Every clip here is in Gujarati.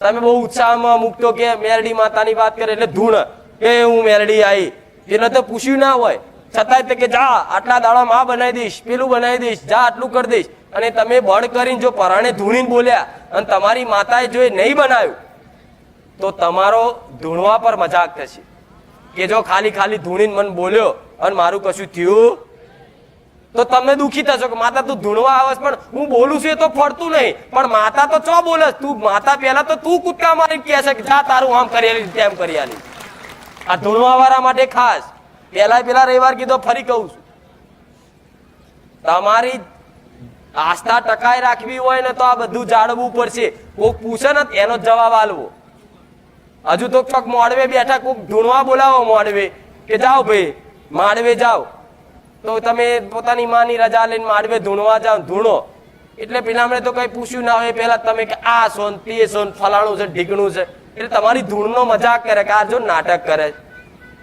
તમે બહુ ઉત્સાહમાં મૂકતો કે મેરડી માતાની વાત કરે એટલે ધૂણ કે હું મેરડી આવી એને તો પૂછ્યું ના હોય. છતાંય તે કે જા, આટલા દાડામાં આ બનાવી દઈશ, પેલું બનાવી દઈશ, જા, આટલું કરી દઈશ. અને તમે બળ કરીને જો પરાણે ધૂણીને બોલ્યા અને તમારી માતાએ જો એ નહીં બનાવ્યું, તો તમારો ધૂણવા પર મજાક થશે. કે જો ખાલી ખાલી ધૂણીને મને બોલ્યો અને મારું કશું થયું તો તમે દુખી થશો કે માતા તું ધૂણવા આવસ, પણ હું બોલું છું એ તો ફરતું નહીં. પણ માતા તો ચો બોલસ તું માતા પહેલા તો તું કૂદકા મારી કહે છે કે જા તારું આમ કરી તેમ કરી આલી. આ ધૂણવા વાળા માટે ખાસ. પેલા પેલા રવિવાર કીધો, ફરી કહું છું. તમારી આસ્થા ટકાઈ રાખવી હોય ને તો આ બધું જાળવવું પડશે. કોક પૂછે ને એનો જવાબ આલવો. હજુ તો ચોક મોડવે બેઠા, કોક ધૂણવા બોલાવો મોડવે, કે જાઓ ભાઈ, માડવે જાઓ. તો તમે પોતાની માની રજા લઈને માડવે ધૂણવા જાઓ ધૂણો. એટલે પેલા તો કઈ પૂછ્યું ના હોય. પેલા તમે કે આ સોન, તે સોન, ફલાણું છે ઢીકણું છે. એટલે તમારી ધૂણનો મજાક કરે કે આ જો નાટક કરે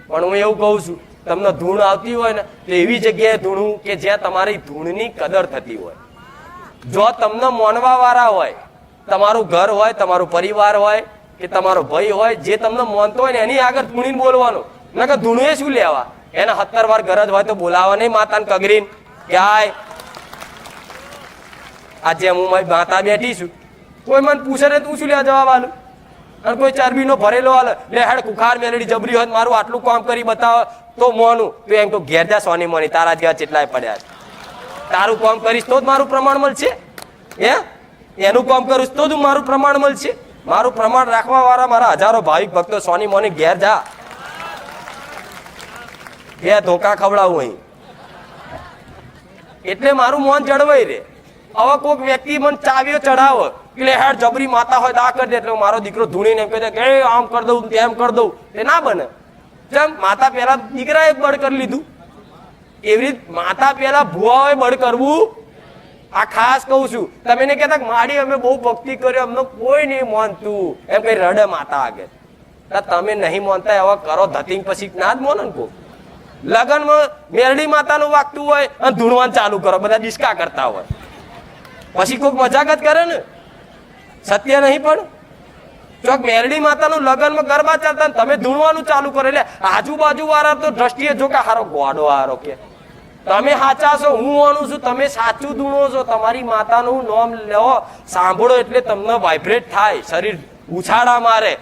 પણ હું એવું કહું છું, તમને ધૂણ આવતી હોય ને, તો એવી જગ્યાએ ધૂણું કે જ્યાં તમારી ધૂણની કદર થતી હોય. જો તમને મોનવા વાળા હોય, તમારું ઘર હોય, તમારું પરિવાર હોય, કે તમારો ભાઈ હોય, જે તમને મોનતો હોય ને, એની આગળ ધૂણીને બોલવાનું. નકર ધૂણુએ શું લેવા? એને સત્તર વાર ગરજ હોય તો બોલાવવા નહીં, માતાને કગરીન. કે આજે હું મારી માતા બેઠી છું. કોઈ મને પૂછે ને તું શું લેવા જવાબ આલું? અને કોઈ ચરબીનો ભરેલો હાલ લે, હેડ, કુખાર મેલડી જબરી હોય મારું આટલું કામ કરી બતાવો. તો મોનું. તો એમ તો ઘેર જા, સોની મોની. તારા જેવા ચેટલાય પડ્યા તારું કામ કરીશ તો જ મારું પ્રમાણ મળશે. હે? એનું કામ કરીશ તો જ મારું પ્રમાણ મળશે. મારું પ્રમાણ રાખવા વાળા મારા હજારો ભાવિક ભક્તો સોની મોની ઘેર જા. બે ધોકા ખવડાવું અહીં. એટલે મારું મોન જળવાઈ રે હવે કોઈક વ્યક્તિ મને ચાવીઓ ચડાવો એટલે હેડ જબરી માતા હોય તો આ કરી દે. એટલે મારો દીકરો ધૂણીને એમ કહી કે આમ કરી દઉં તેમ કરી દઉં. તે ના બને. જેમ માતા પહેલા દીકરાએ બળ કરી લીધું. એવી રીત માતા પહેલા ભુવાઓએ બળ કરવું. આ ખાસ કહું છું, તમે એને કહેતા કે, માડી, અમે બહુ ભક્તિ કર્યો, અમને કોઈ નહીં માનતું. એમ કઈ રડે માતા આગળ. તમે નહીં માનતા એવા કરો, ધતિંગ પછી ના જ મોનો ને કોઈ લગનમાં મેરડી માતાનું વાગતું હોય અને ધૂણવાન ચાલુ કરો, બધા ડિસ્કા કરતા હોય. પછી કોઈક મજાક જ કરે ને? સત્ય નહીં પણ? ચોક મેરડી માતાનું લગનમાં ગરબા ચાલતા તમે ધૂણવાનું ચાલુ કરો, એટલે આજુબાજુ વાળા તો દ્રષ્ટિએ જો કે હારો ગોડો હારો કે. તમે સાચા છો, હું ઓનું છું, તમે સાચું ધૂણો છો, તમારી માતાનું નામ લો સાંભળો એટલે તમને વાઇબ્રેટ થાય, શરીર ઉછાળા મારે.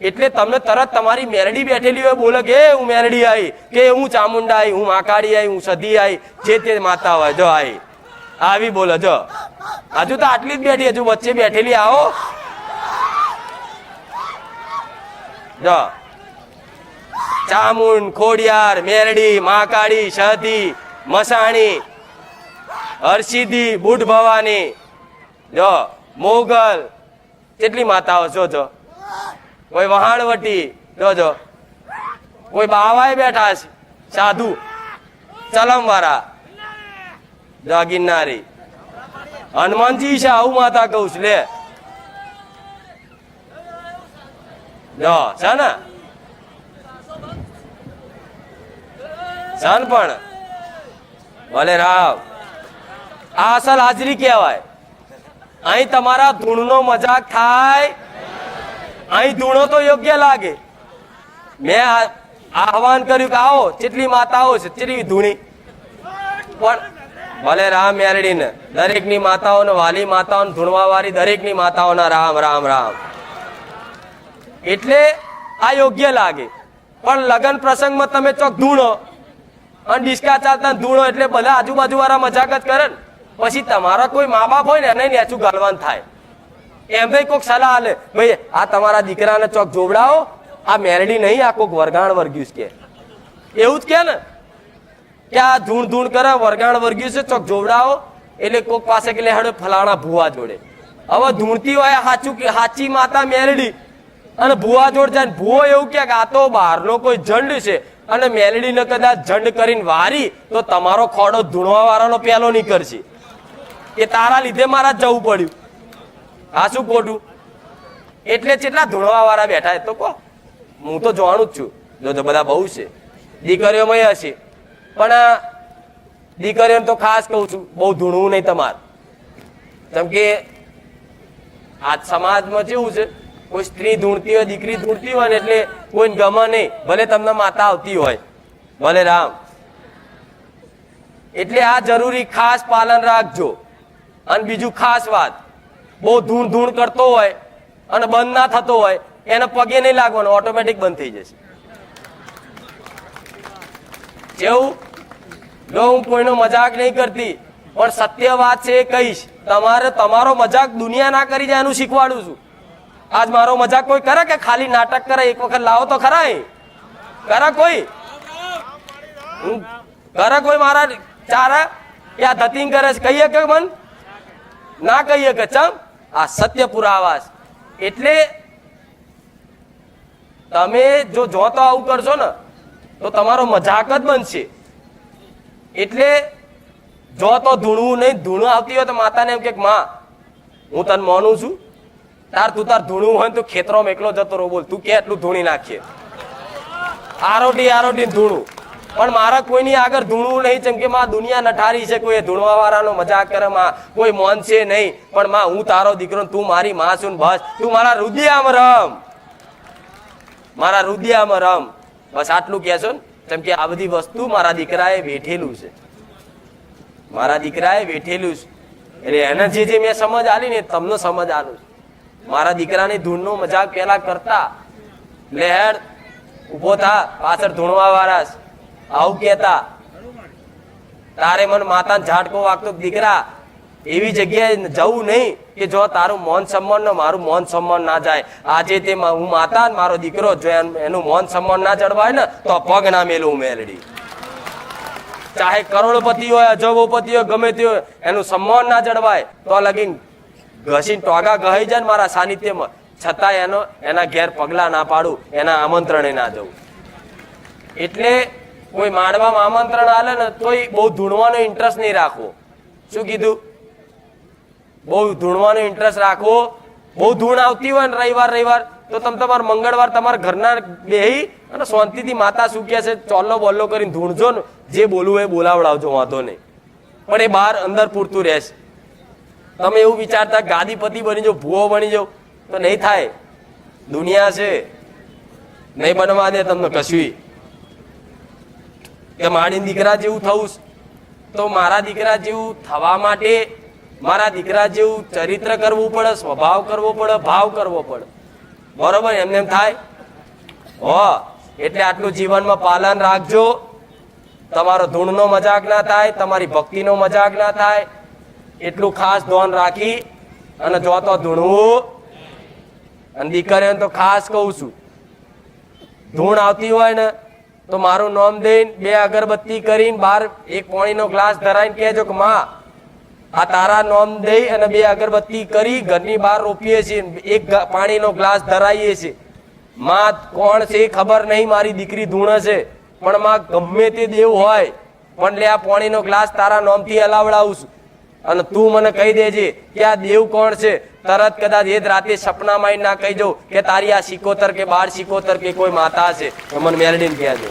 એટલે તમને તરત તમારી મેરડી બેઠેલી હોય, બોલે કે હું મેરડી આવી કે, હું ચામુંડા આવી હું માકાડી આવી હું સધી આવી જે તે માતા હોય, જો આવી આવી બોલો, જો. હજુ તો આટલી જ બેઠી, હજુ વચ્ચે બેઠેલી આવો. જો. ચામુંડ, ખોડિયાર, મેરડી, માકાડી સતી મસાણી, હરસિદ્ધિ બુઢ ભવાની જો, મોગલ, કેટલી માતાઓ, જો જો. કોઈ વહાણવટી જોજો કોઈ બાવાય બેઠા છે. સાધુ. ચલમ વાળા જાગીરનારી હનુમાનજી છે, આવું માતા કહું છું, લે. જો, છે ને? સન પણ? ભલે રાવ. આ અસલ હાજરી કહેવાય. અહીં તમારા ધૂણનો મજાક થાય અહીં ધૂણો તો યોગ્ય લાગે. મેં આહવાન કર્યું કે આવો ચેટલી માતાઓ છે ચેટલી ધૂણી. પણ ભલે રામ મેરડીને દરેકની માતાઓને, વાલી માતાઓને ધૂણવા વાળી દરેકની માતાઓના રામ રામ રામ. એટલે આ યોગ્ય લાગે. પણ લગન પ્રસંગમાં તમે ચોક ધૂણો અને ડિસ્કા ચાલતા ધૂણો એટલે બધા આજુબાજુ વાળા મજાક જ કરે ને, પછી તમારા કોઈ મા બાપ હોય ને, એને નેચું ગાલવાન થાય. એમ ભાઈ કોઈક સલાહ આલે. ભાઈ, આ તમારા દીકરાને ચોક જોવડાવો. આ મેરડી નહીં, આ કોઈક વરગાણ વર્ગ્યું કે. એવું જ કે ને? કે આ ધૂણ ધૂણ કરે, વરગાણ વર્ગ્યું છે, ચોક જોવડાવો. એટલે કોક પાસે કે હેડો ફલાણા ભુવા જોડે. હવે ધૂણતી હોય સાચું કે સાચી માતા મેરડી. અને ભુવા જોડ જાય ભુવો એવું કે આ તો બહારનો કોઈ ઝંડ છે. અને મેલડીને કદાચ ઝંડ કરીને વારી, તો તમારો ખોડો ધૂણવા વાળાનો પેલો નીકળશે. કે તારા લીધે મારા જવું પડ્યું. આ શું ખોટું? એટલે કેટલા ધૂણવા વાળા બેઠા તો કહો. હું તો જોવાનું જ છું. જો તો બધા બહુ છે. દીકરીઓમાં હશે. પણ દીકરીઓને તો ખાસ કહું છું, બહુ ધૂણવું નહીં તમારે. જેમ કે આ સમાજમાં કેવું છે, કોઈ સ્ત્રી ધૂણતી હોય, દીકરી ધૂણતી હોય ને એટલે કોઈ ગમે નહીં. ભલે તમને માતા આવતી હોય. ભલે રામ. એટલે આ જરૂરી ખાસ પાલન રાખજો. અને બીજું ખાસ વાત. બહુ ધૂણ ધૂણ કરતો હોય અને બંધ ના થતો હોય, એને પગે નહીં લાગવાનું ઓટોમેટિક બંધ થઈ જશે. જેવું જો હું કોઈનો મજાક નહીં કરતી, પણ સત્ય વાત છે એ કહીશ, તમારે તમારો મજાક દુનિયા ના કરી જાય એનું શીખવાડું છું. આજ મારો મજાક કોઈ કરે કે ખાલી નાટક કરે? એક વખત લાવો તો ખરા એ? કરે કોઈ? કરે કોઈ મારા ચારા? આ ધતિંગ કરે છે? કહીએ કે મન? ના કહીએ કે ચમ? આ સત્ય પુરાવા એટલે તમે જો જો તો આવું કરશો ને, તો તમારો મજાક જ બનશે. એટલે જો તો ધૂણવું નહીં, ધૂણું આવતી હોય તો માતાને એમ કે માં, હું તને માનું છું. તાર તું તાર ધૂણવું હોય તું ખેતરોમાં એકલો જતો રહો બોલ. તું કે એટલું ધૂણી નાખીએ આરોટી આરોટી ધૂણું. પણ મારા કોઈની આગળ ધૂણવું નહીં, જેમ કે માં દુનિયા નઠારી છે, કોઈ ધૂણવા વાળાનો મજાક કરે, માં કોઈ મોન છે નહીં. પણ માં, હું તારો દીકરો તું મારી માં છું બસ. તું મારા રુદિયામાં રમ મારા રુદિયામાં રમ બસ આટલું કહેશો ને, જેમ કે આ બધી વસ્તુ મારા દીકરાએ વેઠેલું છે. મારા દીકરાએ વેઠેલું છે. એટલે એને જે જે મેં સમજ આલી ને તમને સમજ આલું મારા દીકરાની ધૂળનો મજાક પેલા કરતા, લહેર ઊભો થા, પાછળ ધૂણવા વાળા. આવું કેતા તારે મને માતા ઝાટકો વાગતો દીકરા, એવી જગ્યાએ જવું નહીં કે જો તારું મોન સન્માન મારું મોન સન્માન ના જાય. આજે તે હું માતા મારો દીકરો, જો એનું મોન સન્માન ના જળવાય ને, તો પગ ના મેલું મેલડી. ચાહે કરોડપતિ હોય અજબોપતિ હોય, ગમે તે હોય, એનું સન્માન ના જળવાય, તો લગીન ઘસીને ટોગા ગહાઈ જાય ને મારા સાનિધ્યમાં. છતાં એનો એના ઘેર પગલા ના પાડું, એના આમંત્રણે ના જવું. એટલે કોઈ માંડવામાં આમંત્રણ આલે ને તોય બહુ ધૂણવાનો ઇન્ટરેસ્ટ નહીં રાખવો. શું કીધું? બહુ ધૂણવાનો ઇન્ટરેસ્ટ રાખવો. બહુ ધૂણ આવતી હોય ને રવિવાર રવિવાર, તો તમે તમારે મંગળવાર તમારા ઘરના બેહી અને શાંતિથી માતા શું કહે છે, ચોલ્લો બોલ્લો કરીને ધૂણજો ને. જે બોલવું એ બોલાવડાવજો, વાંધો નહીં. પણ એ બહાર અંદર પૂરતું રહેશે. તમે એવું વિચારતા ગાદીપતિ બની જાઓ, ભૂવો બની જાઓ, તો નહીં થાય. દુનિયા છે. નહીં બનવા દે તમને કશું કે મારી દીકરા જેવું થવું તો મારા દીકરા જેવું થવા માટે મારા દીકરા જેવું ચરિત્ર કરવું પડે, સ્વભાવ કરવો પડે, ભાવ કરવો પડે. બરોબર, એમને એમ થાય? હો, એટલે આટલું જીવનમાં પાલન રાખજો. તમારો ધૂણનો મજાક ના થાય, તમારી ભક્તિનો મજાક ના થાય. એટલું ખાસ ધ્યાન રાખી અને જો તો ધૂણવું. અને દીકરીઓને તો ખાસ કહું છું. ધૂણ આવતી હોય ને તો મારું નામ દઈને બે અગરબત્તી કરીને બાર એક પાણીનો ગ્લાસ ધરાઈને કહેજો કે માં, આ તારા નામ દઈ અને બે અગરબત્તી કરી, ઘરની બહાર રોપીએ છીએ એક પાણીનો ગ્લાસ ધરાઈએ છીએ. માં, કોણ છે ખબર નહીં, મારી દીકરી ધૂણ છે. પણ માં, ગમે તે દેવ હોય, પણ લે આ પાણીનો ગ્લાસ તારા નામથી હલાવડાવું છું. અને તું મને કહી દેજે કે આ દેવ કોણ છે? તરત કદાચ એ જ રાતે સપનામાં ના કહી દઉં કે તારી આ સિકોતર કે બાર સિકોતર કે કોઈ માતા છે. તો મને મેલડીને કહેજો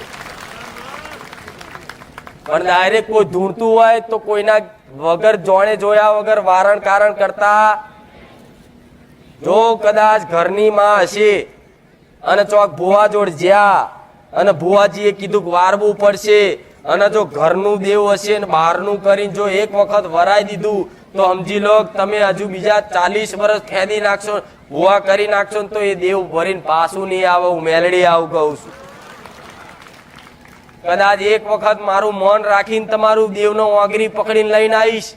પણ ડાયરેક્ટ કોઈ ઢૂંઢતું હોય તો કોઈના વગર જોણે જોયા વગર વારણ કારણ કરતા જો કદાચ ઘરની માં હશે અને ચોક ભુવા જોડ જ્યાં અને ભુવાજીએ કીધું વારવું પડશે અને જો ઘરનું દેવ હશે ને બહારનું કરીને જો એક વખત વરાઈ દીધું, તો સમજી લો તમે હજુ બીજા ચાલીસ વર્ષ ખેદી નાખશો, ભુવા કરી નાખશો ને તો એ દેવ ભરીને પાછું નહીં આવે, હું મેલડી આવું કહું છું. કદાચ એક વખત મારું મૌન રાખીને તમારું દેવનો વાંગરી પકડીને લઈને આવીશ.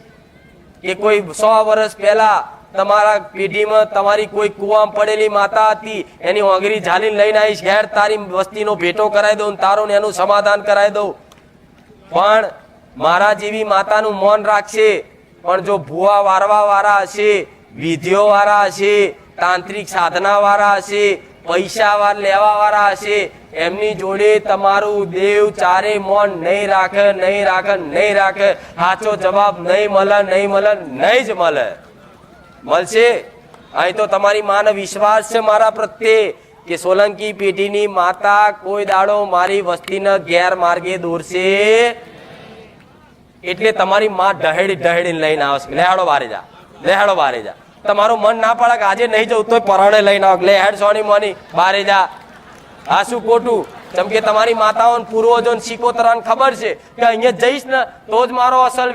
કે કોઈ સો વર્ષ પહેલા તમારા પેઢીમાં તમારી કોઈ કુવામાં પડેલી માતા હતી, એની વાંગરી ઝાલીને લઈને આવીશ. ઘેર તારી વસ્તીનો ભેટો કરાવી દઉં તારું ને એનું સમાધાન કરાવી દઉં. પણ મારા જેવી માતાનું મૌન રાખશે. પણ જો ભૂવા વારવા વાળા હશે, વિધિઓ વાળા હશે, તાંત્રિક સાધના વાળા હશે, પૈસા લેવા વાળા હશે, એમની જોડે તમારું દેવ ચારે મોન નહીં રાખે નહીં રાખે નહીં રાખે. સાચો જવાબ નહીં મળે નહીં મળે, નહીં જ મળે. મળશે? અહીં તો તમારી માને વિશ્વાસ છે મારા પ્રત્યે. કે સોલંકી પેઢીની માતા કોઈ દાડો મારી વસ્તીને ગેરમાર્ગે દોરશે. એટલે તમારી માં ઢહેડી ઢહેડીને લઈને આવશે. લેહાડો વારે જા. લેહાડો વારે જા. તમારું મન ના પડે કે આજે નહીં જવું તોય પરાણે લઈને આવો. લે સોની મોની, બારે જા. આ શું ખોટું જેમ કે તમારી માતાઓ પૂર્વજો શીખોતરાને ખબર છે કે અહીંયા જઈશ ને તો જ મારો અસલ